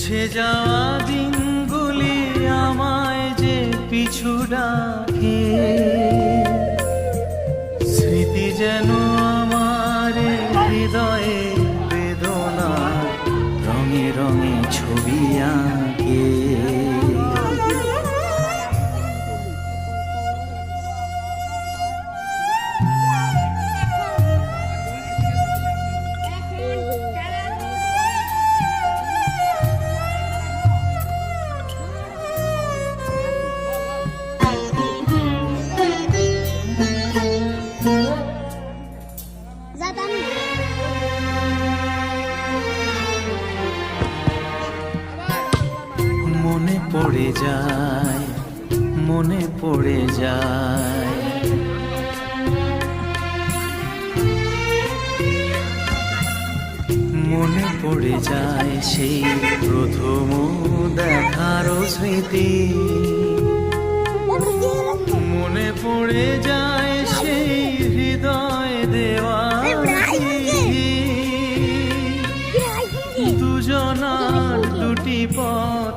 মুছে যাওয়া দিনগুলি আমায় যে পিছু ডাকে। স্মৃতি যেন মনে পড়ে যায়, মনে পড়ে যায় মনে পড়ে যায় সেই প্রথম দেখার স্মৃতি মনে পড়ে যায় সেই হৃদয় দেওয়া। দুজনার দুটি পথ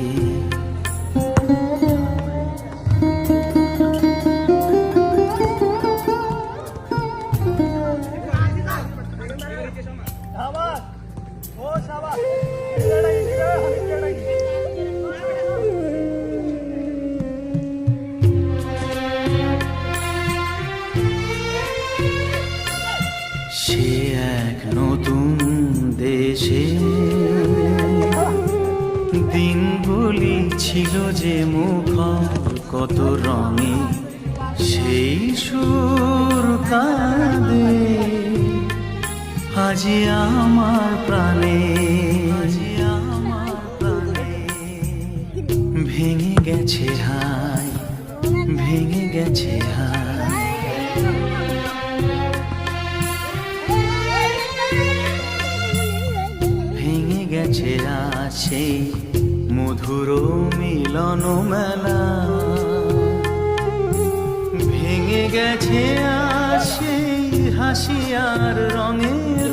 সে এক নতুন দেশে। দিনগুলি ছিল যে মুখর কত রঙে। সেই সুর কাঁদে। আজি আমার প্রাণে ভেঙে গেছে হাই ভেঙে গেছে হাই ভেঙে গেছে আছে মধুর মিলন মেলা। ভেঙে গেছে সেই হাসি আর রঙের